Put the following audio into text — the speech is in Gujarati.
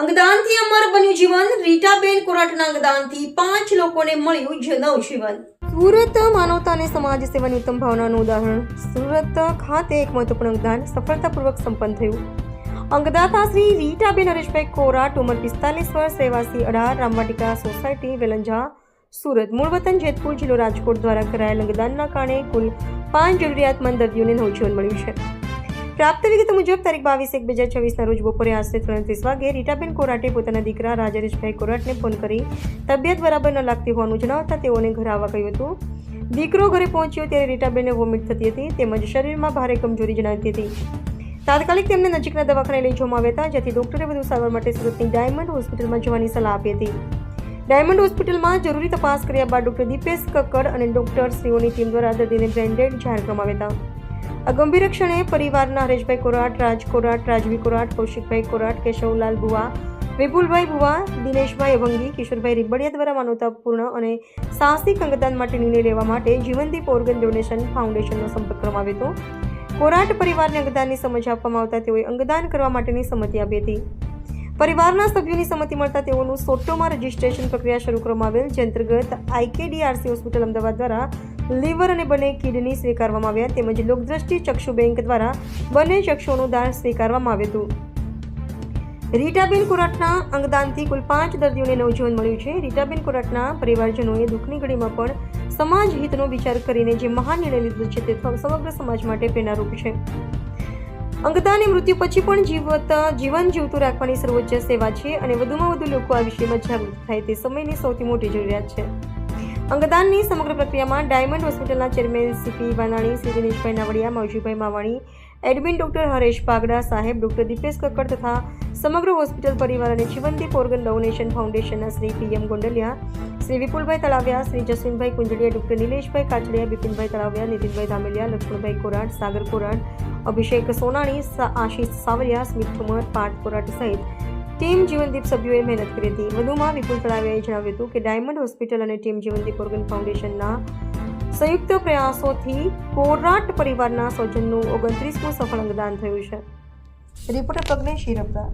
અંગદાનથી અમર બન્યું જીવન. રીટાબેન કોરાટના અંગદાનથી પાંચ લોકોને મળ્યું જ નવજીવન સુરત માનવતા અને સમાજ સેવાની ઉત્તમ ભાવનાનું ઉદાહરણ. સુરત ખાતે એક મહત્વપૂર્ણ અંગદાન સફળતાપૂર્વક સંપન્ન થયું. અંગદાતા શ્રી રીટાબેન હરેશભાઈ કોરાટ, ઉંમર પિસ્તાલીસ વર્ષ રહેવાસી અઢાર, રામવાટિકા સોસાયટી, વેલંજા, સુરત. મૂળ વતન જેતપુર જિલ્લો રાજકોટ દ્વારા કરાયેલ અંગદાનના કારણે કુલ પાંચ જરૂરિયાતમંદ દર્દીઓને નવજીવન મળ્યું છે. પ્રાપ્ત વિગત મુજબ, તારીખ બાવીસ એક બે હજાર છવ્વીસના રોજ બપોરે આશરે ત્રણ ત્રીસ વાગે રીટાબેન કોરાટે પોતાના દીકરા રાજેશભાઈ કોરાટને ફોન કરી તબિયત બરાબર ન લાગતી હોવાનું જણાવતા તેઓને ઘરે આવવા કહ્યું હતું. દીકરો ઘરે પહોંચ્યો ત્યારે રીટાબેનને વોમિટ થતી હતી, તેમજ શરીરમાં ભારે કમજોરી જણાવતી હતી. તાત્કાલિક તેમને નજીકના દવાખાને લઈ જવામાં આવ્યા હતા, જેથી ડોક્ટરે વધુ સારવાર માટે સુરતની ડાયમંડ હોસ્પિટલમાં જવાની સલાહ આપી હતી. ડાયમંડ હોસ્પિટલમાં જરૂરી તપાસ કર્યા બાદ ડોક્ટર દીપેશ કક્કડ અને ડોક્ટર શ્રીઓની ટીમ દ્વારા દર્દીને બ્રેન્ડેડ જાહેર કરવામાં આવ્યા હતા. આ ગંભીર ક્ષણે પરિવારના હરેશભાઈ કોરાટ, રાજ કોરાટ, રાજવી કોરાટ, કૌશિકભાઈ કોરાટ, કેશવલાલ બુવા વિપુલભાઈ બુવા દિનેશભાઈ અભંગી, કિશોરભાઈ રીબડિયા દ્વારા માનવતાપૂર્ણ અને સાહસિક અંગદાન માટે નિર્ણય લેવા માટે જીવનદીપ ઓર્ગન ડોનેશન ફાઉન્ડેશનનો સંપર્ક કરવામાં આવ્યો હતો. કોરાટ પરિવારને અંગદાનની સમજ આપવામાં આવતા તેઓએ અંગદાન કરવા માટેની સંમતિ આપી હતી. પરિવારના સભ્યોની સંમતિ મળતા તેઓનું સોટોમાં રજીસ્ટ્રેશન પ્રક્રિયા શરૂ કરવામાં આવેલ જે અંતર્ગત આઈકેડીઆરસી હોસ્પિટલ અમદાવાદ દ્વારા લીવર અને બંને કિડની સ્વીકારવામાં આવ્યા તેમજ લોકદ્રષ્ટિ ચક્ષુ બેંક દ્વારા બંને ચક્ષુઓનું દાન સ્વીકારવામાં આવ્યું હતું. રીટાબેન કોરાટના અંગદાનથી કુલ પાંચ દર્દીઓને નવજીવન મળ્યું છે. રીટાબેન કોરાટના પરિવારજનોએ દુઃખની ઘડીમાં પણ સમાજ હિતનો વિચાર કરીને જે મહાન નિર્ણય લીધો છે તે સમગ્ર સમાજ માટે પ્રેરણારૂપ છે. અંગદાન મૃત્યુ પછી પણ જીવત, જીવન જીવતું રાખવાની સર્વોચ્ચ સેવા છે અને વધુમાં વધુ લોકો આ વિષયમાં જાગૃત થાય તે સમયની સૌથી મોટી જરૂરિયાત છે. અંગદાનની સમગ્ર પ્રક્રિયામાં ડાયમંડ હોસ્પિટલના chairman CP Vanani Shri Dineshbhai Navadiya Maujibhai Mavani, admin doctor Haresh Pagada સાહેબ, ડોક્ટર દીપેશ કક્કડ તથા સમગ્ર હોસ્પિટલ પરિવાર અને જીવનદીપ ઓર્ગન ડોનેશન ફાઉન્ડેશનના શ્રી પીએમ ગોંડલિયા, શ્રી વિપુલભાઈ તળાવિયા, શ્રી જસવીનભાઈ કુંજડિયા ડોક્ટર નિલેશભાઈ કાચડિયા, બિપિનભાઈ તળાવિયા, નીતિનભાઈ ધામેલિયા, લક્ષ્મણભાઈ કોરાટ સાગર કોરાટ અભિષેક સોનાણી આશીષ સાવરિયા સ્મિત ઠુમર, પાર્થ કોરાટ સહિત ટીમ જીવનદીપ સભ્યોએ મહેનત કરી હતી. વધુમાં વિપુલ તળાવિયાએ જણાવ્યું હતું કે ડાયમંડ હોસ્પિટલ અને ટીમ જીવનદીપ ઓર્ગન ફાઉન્ડેશનના સંયુક્ત પ્રયાસોથી કોરાટ પરિવારના સૌજનનું ઓગણત્રીસમું સફળ અંગદાન થયું છે. રિપોર્ટર પ્રજ્ઞેશ હિરપરા